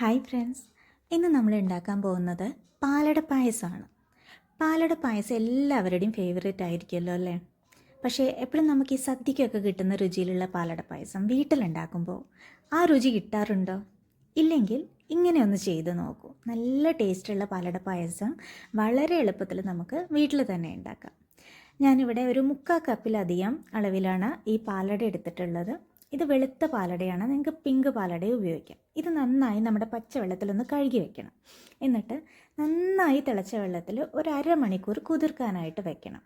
Hi friends ഇന്ന് നമ്മൾ ഉണ്ടാക്കാൻ പോകുന്നത് പാലട പായസമാണ്. പാലട പായസം എല്ലാവരുടെയും ഫേവറേറ്റ് ആയിരിക്കുമല്ലോ അല്ലേ? പക്ഷേ എപ്പോഴും നമുക്ക് ഈ സദ്യക്കൊക്കെ കിട്ടുന്ന രുചിയിലുള്ള പാലട പായസം വീട്ടിലുണ്ടാക്കുമ്പോൾ ആ രുചി കിട്ടാറുണ്ടോ? ഇല്ലെങ്കിൽ ഇങ്ങനെ ഒന്ന് ചെയ്ത് നോക്കൂ. നല്ല ടേസ്റ്റുള്ള പാലട പായസം വളരെ എളുപ്പത്തിൽ നമുക്ക് വീട്ടിൽ തന്നെ ഉണ്ടാക്കാം. ഞാനിവിടെ ഒരു മുക്കാൽ കപ്പിലധികം അളവിലാണ് ഈ പാലട എടുത്തിട്ടുള്ളത്. ഇത് വെളുത്ത പാലടയാണ്. നിങ്ങൾക്ക് പിങ്ക് പാലടയും ഉപയോഗിക്കാം. ഇത് നന്നായി നമ്മുടെ പച്ചവെള്ളത്തിലൊന്ന് കഴുകി വെക്കണം. എന്നിട്ട് നന്നായി തിളച്ച വെള്ളത്തിൽ ഒരു അരമണിക്കൂർ കുതിർക്കാനായിട്ട് വെക്കണം.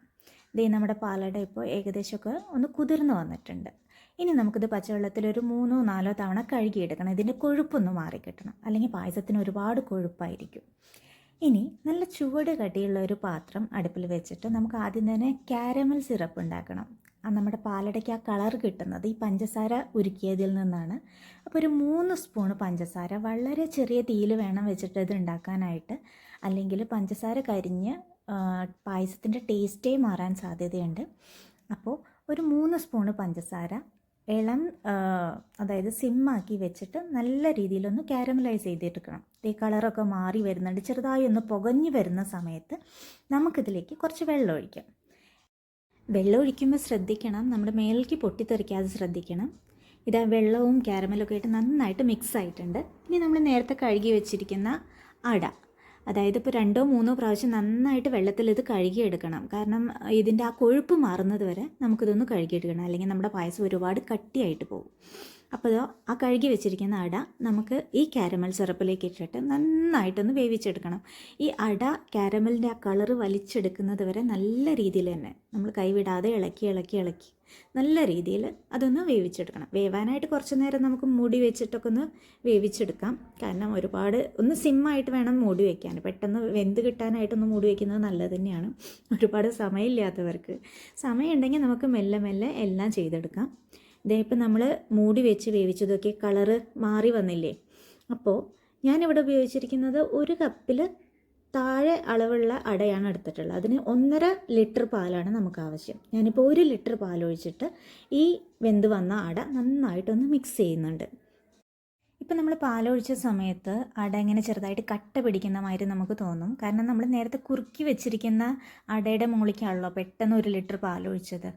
ദേ നമ്മുടെ പാലട ഇപ്പോൾ ഏകദേശമൊക്കെ ഒന്ന് കുതിർന്ന് വന്നിട്ടുണ്ട്. ഇനി നമുക്കിത് പച്ചവെള്ളത്തിൽ ഒരു മൂന്നോ നാലോ തവണ കഴുകിയെടുക്കണം. ഇതിന്റെ കൊഴുപ്പൊന്ന് മാറിക്കിട്ടണം. അല്ലെങ്കിൽ പായസത്തിന് ഒരുപാട് കൊഴുപ്പായിരിക്കും. ഇനി നല്ല ചുവട് കട്ടിയുള്ള ഒരു പാത്രം അടുപ്പിൽ വെച്ചിട്ട് നമുക്ക് ആദ്യം തന്നെ കാരമൽ സിറപ്പ് ഉണ്ടാക്കണം. നമ്മുടെ പാലടയ്ക്ക് ആ കളർ കിട്ടുന്നത് ഈ പഞ്ചസാര ഉരുക്കിയതിൽ നിന്നാണ്. അപ്പോൾ ഒരു മൂന്ന് സ്പൂണ് പഞ്ചസാര വളരെ ചെറിയ തീയിൽ വേണം വെച്ചിട്ട് ഇത് ഉണ്ടാക്കാനായിട്ട്. അല്ലെങ്കിൽ പഞ്ചസാര കരിഞ്ഞ് പായസത്തിന്റെ ടേസ്റ്റേ മാറാൻ സാധ്യതയുണ്ട്. അപ്പോൾ ഒരു മൂന്ന് സ്പൂണ് പഞ്ചസാര ഇളം അതായത് സിമ്മാക്കി വെച്ചിട്ട് നല്ല രീതിയിലൊന്ന് കാരമലൈസ് ചെയ്തെടുക്കണം. ഈ കളറൊക്കെ മാറി വരുന്നുണ്ട്. ചെറുതായി ഒന്ന് പുകഞ്ഞു വരുന്ന സമയത്ത് നമുക്കിതിലേക്ക് കുറച്ച് വെള്ളം ഒഴിക്കാം. വെള്ളം ഒഴിക്കുമ്പോൾ ശ്രദ്ധിക്കണം. നമ്മുടെ മേലേക്ക് പൊട്ടിത്തെറിക്കാതെ ശ്രദ്ധിക്കണം. ഇത് വെള്ളവും കാരമലൊക്കെ ആയിട്ട് നന്നായിട്ട് മിക്സ് ആയിട്ടുണ്ട്. ഇനി നമ്മൾ നേരത്തെ കഴുകി വെച്ചിരിക്കുന്ന അട. അതായത് ഇപ്പോൾ രണ്ടോ മൂന്നോ പ്രാവശ്യം നന്നായിട്ട് വെള്ളത്തിൽ ഇത് കഴുകിയെടുക്കണം. കാരണം ഇതിന്റെ ആ കൊഴുപ്പ് മാറുന്നത് വരെ നമുക്കിതൊന്ന് കഴുകിയെടുക്കണം. അല്ലെങ്കിൽ നമ്മുടെ പായസം ഒരുപാട് കട്ടിയായിട്ട് പോകും. അപ്പോൾ ആ കഴുകി വെച്ചിരിക്കുന്ന അട നമുക്ക് ഈ കാരമൽ സിറപ്പിലേക്ക് ഇട്ടിട്ട് നന്നായിട്ടൊന്ന് വേവിച്ചെടുക്കണം. ഈ അട കാരമലിന്റെ ആ കളറ് വലിച്ചെടുക്കുന്നത് വരെ നല്ല രീതിയിൽ തന്നെ നമ്മൾ കൈവിടാതെ ഇളക്കി ഇളക്കി ഇളക്കി നല്ല രീതിയിൽ അതൊന്ന് വേവിച്ചെടുക്കണം. വേവാനായിട്ട് കുറച്ച് നേരം നമുക്ക് മൂടി വെച്ചിട്ടൊക്കെ ഒന്ന് വേവിച്ചെടുക്കാം. കാരണം ഒരുപാട് ഒന്ന് സിമ്മായിട്ട് വേണം മൂടി വയ്ക്കാൻ പെട്ടെന്ന് വെന്ത് കിട്ടാനായിട്ടൊന്ന് മൂടി വയ്ക്കുന്നത് നല്ലത് തന്നെയാണ്. ഒരുപാട് സമയമില്ലാത്തവർക്ക്. സമയമുണ്ടെങ്കിൽ നമുക്ക് മെല്ലെ മെല്ലെ എല്ലാം ചെയ്തെടുക്കാം. ഇതേ ഇപ്പം നമ്മൾ മൂടി വെച്ച് വേവിച്ചതൊക്കെ കളറ് മാറി വന്നില്ലേ? അപ്പോൾ ഞാനിവിടെ ഉപയോഗിച്ചിരിക്കുന്നത് ഒരു കപ്പിൽ താഴെ അളവുള്ള അടയാണ് എടുത്തിട്ടുള്ളത്. അതിന് ഒന്നര ലിറ്റർ പാലാണ് നമുക്ക് ആവശ്യം. ഞാനിപ്പോൾ ഒരു ലിറ്റർ പാലൊഴിച്ചിട്ട് ഈ വെന്ത് വന്ന അട നന്നായിട്ടൊന്ന് മിക്സ് ചെയ്യുന്നുണ്ട്. ഇപ്പം നമ്മൾ പാലൊഴിച്ച സമയത്ത് അട ഇങ്ങനെ ചെറുതായിട്ട് കട്ട പിടിക്കുന്ന മാതിരി നമുക്ക് തോന്നും. കാരണം നമ്മൾ നേരത്തെ കുറുക്കി വെച്ചിരിക്കുന്ന അടയുടെ മുകളിലേക്കാണല്ലോ പെട്ടെന്ന് ഒരു ലിറ്റർ പാലൊഴിച്ചത്.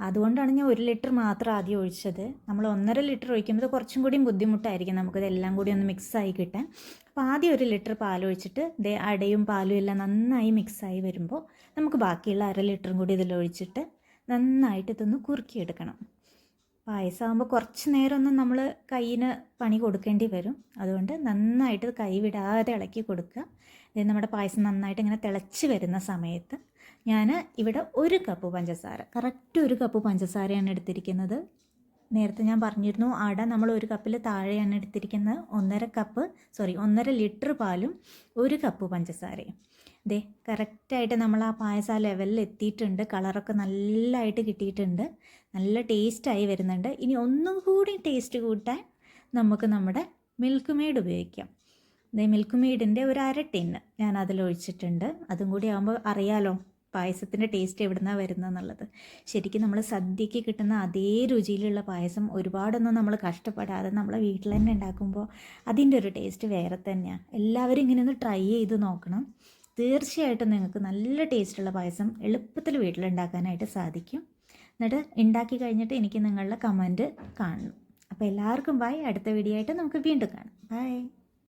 അതുകൊണ്ടാണ് ഞാൻ ഒരു ലിറ്റർ മാത്രം ആദ്യം ഒഴിച്ചത്. നമ്മൾ ഒന്നര ലിറ്റർ ഒഴിക്കുമ്പോൾ കുറച്ചും കൂടിയും ബുദ്ധിമുട്ടായിരിക്കും നമുക്കിതെല്ലാം കൂടി ഒന്ന് മിക്സായി കിട്ടാൻ. അപ്പോൾ ആദ്യം ഒരു ലിറ്റർ പാൽ ഒഴിച്ചിട്ട് ദേ അടയും പാലും എല്ലാം നന്നായി മിക്സായി വരുമ്പോൾ നമുക്ക് ബാക്കിയുള്ള അര ലിറ്ററും കൂടി ഇതിലൊഴിച്ചിട്ട് നന്നായിട്ട് ഇതൊന്ന് കുറുക്കിയെടുക്കണം. പായസമാകുമ്പോൾ കുറച്ച് നേരമൊന്നും നമ്മൾ കയ്യിന് പണി കൊടുക്കേണ്ടി വരും. അതുകൊണ്ട് നന്നായിട്ട് കൈ വിടാതെ ഇളക്കി കൊടുക്കുക. അതായത് നമ്മുടെ പായസം നന്നായിട്ട് ഇങ്ങനെ തിളച്ച് വരുന്ന സമയത്ത് ഞാൻ ഇവിടെ ഒരു കപ്പ് പഞ്ചസാര കറക്റ്റ് ഒരു കപ്പ് പഞ്ചസാരയാണ് എടുത്തിരിക്കുന്നത്. നേരത്തെ ഞാൻ പറഞ്ഞിരുന്നു അട നമ്മൾ ഒരു കപ്പിൽ താഴെയാണ് എടുത്തിരിക്കുന്നത്. ഒന്നര കപ്പ് സോറി ഒന്നര ലിറ്റർ പാലും ഒരു കപ്പ് പഞ്ചസാരയും. ദേ കറക്റ്റായിട്ട് നമ്മൾ ആ പായസ ലെവലിൽ എത്തിയിട്ടുണ്ട്. കളറൊക്കെ നല്ലതായിട്ട് കിട്ടിയിട്ടുണ്ട്. നല്ല ടേസ്റ്റായി വരുന്നുണ്ട്. ഇനി ഒന്നും കൂടി ടേസ്റ്റ് കൂട്ടാൻ നമുക്ക് നമ്മുടെ മിൽക്ക് മെയ്ഡ് ഉപയോഗിക്കാം. ദേ മിൽക്ക് മെയ്ഡിന്റെ ഒരു അര ടിന്ന് ഞാൻ അതിലൊഴിച്ചിട്ടുണ്ട് അതും കൂടി ആകുമ്പോൾ അറിയാലോ പായസത്തിന്റെ ടേസ്റ്റ് എവിടുന്നാണ് വരുന്നതെന്നുള്ളത്. ശരിക്കും നമ്മൾ സദ്യക്ക് കിട്ടുന്ന അതേ രുചിയിലുള്ള പായസം ഒരുപാടൊന്നും നമ്മൾ കഷ്ടപ്പെടാതെ നമ്മളെ വീട്ടിൽ തന്നെ ഉണ്ടാക്കുമ്പോൾ അതിന്റെ ഒരു ടേസ്റ്റ് വേറെ തന്നെയാണ് എല്ലാവരും ഇങ്ങനെ ഒന്ന് ട്രൈ ചെയ്ത് നോക്കണം. തീർച്ചയായിട്ടും നിങ്ങൾക്ക് നല്ല ടേസ്റ്റുള്ള പായസം എളുപ്പത്തിൽ വീട്ടിലുണ്ടാക്കാനായിട്ട് സാധിക്കും. എന്നിട്ട് ഉണ്ടാക്കി കഴിഞ്ഞിട്ട് എനിക്ക് നിങ്ങളുടെ കമന്റ് കാണണം. അപ്പോൾ എല്ലാവർക്കും ബൈ അടുത്ത വീഡിയോ ആയിട്ട് നമുക്ക് വീണ്ടും കാണാം. ബൈ